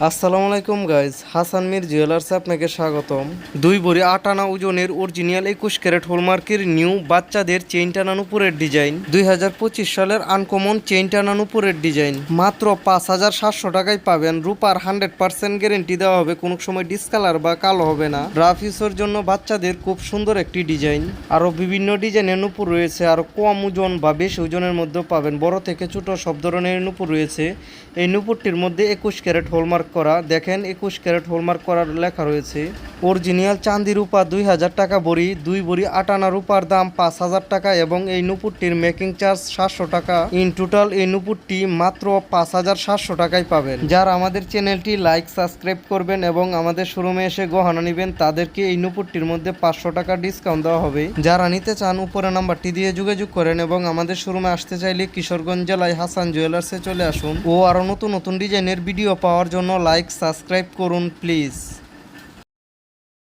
আসসালামু আলাইকুম গাইজ হাসান মির জুয়েলার্সে আপনাকে স্বাগতম। দুই ভরি আট আনা ওজনের অরিজিনাল একুশ ক্যারেট হলমার্কের নিউ বাচ্চাদের চেইন টানান উপরের ডিজাইন দুই হাজার পঁচিশ সালের আনকমন চেইন টানান উপরের ডিজাইন মাত্র পাঁচ হাজার সাতশো টাকায় পাবেন রূপার হান্ড্রেড পার্সেন্ট গ্যারেন্টি দেওয়া হবে, কোনো সময় ডিসকালার বা কালো হবে না। গ্রাফিক্সের জন্য বাচ্চাদের খুব সুন্দর একটি ডিজাইন আরও বিভিন্ন ডিজাইনের নুপুর রয়েছে, আরও কম ওজন বা বেশি ওজনের মধ্যেও পাবেন। বড় থেকে ছোট সব ধরনের নুপুর রয়েছে। এই নুপুরটির মধ্যে একুশ ক্যারেট হলমার্ক করা। দেখেন, একুশ ক্যারেট হলমার্ক করার লেখা রয়েছে। অরিজিনাল চাঁদি রূপা দুই হাজার টাকা বড়ি, দুই বড়ি আটানা রূপার দাম পাঁচ হাজার টাকা এবং এই নুপুরটির মেকিং চার্জ সাতশো টাকা। ইন টোটাল এই নুপুরটি মাত্র পাঁচ হাজার সাতশো টাকায় পাবেন। যারা আমাদের চ্যানেলটি লাইক সাবস্ক্রাইব করবেন এবং আমাদের শোরুমে এসে গহনা নেবেন, তাদেরকে এই নুপুরটির মধ্যে পাঁচশো টাকা ডিসকাউন্ট দেওয়া হবে। যারা নিতে চান, উপরে নাম্বারটি দিয়ে যোগাযোগ করেন এবং আমাদের শোরুমে আসতে চাইলে কিশোরগঞ্জ জেলায় হাসান জুয়েলার্সে চলে আসুন। ও আরও নতুন নতুন ডিজাইনের ভিডিও পাওয়ার জন্য লাইক সাবস্ক্রাইব করুন প্লিজ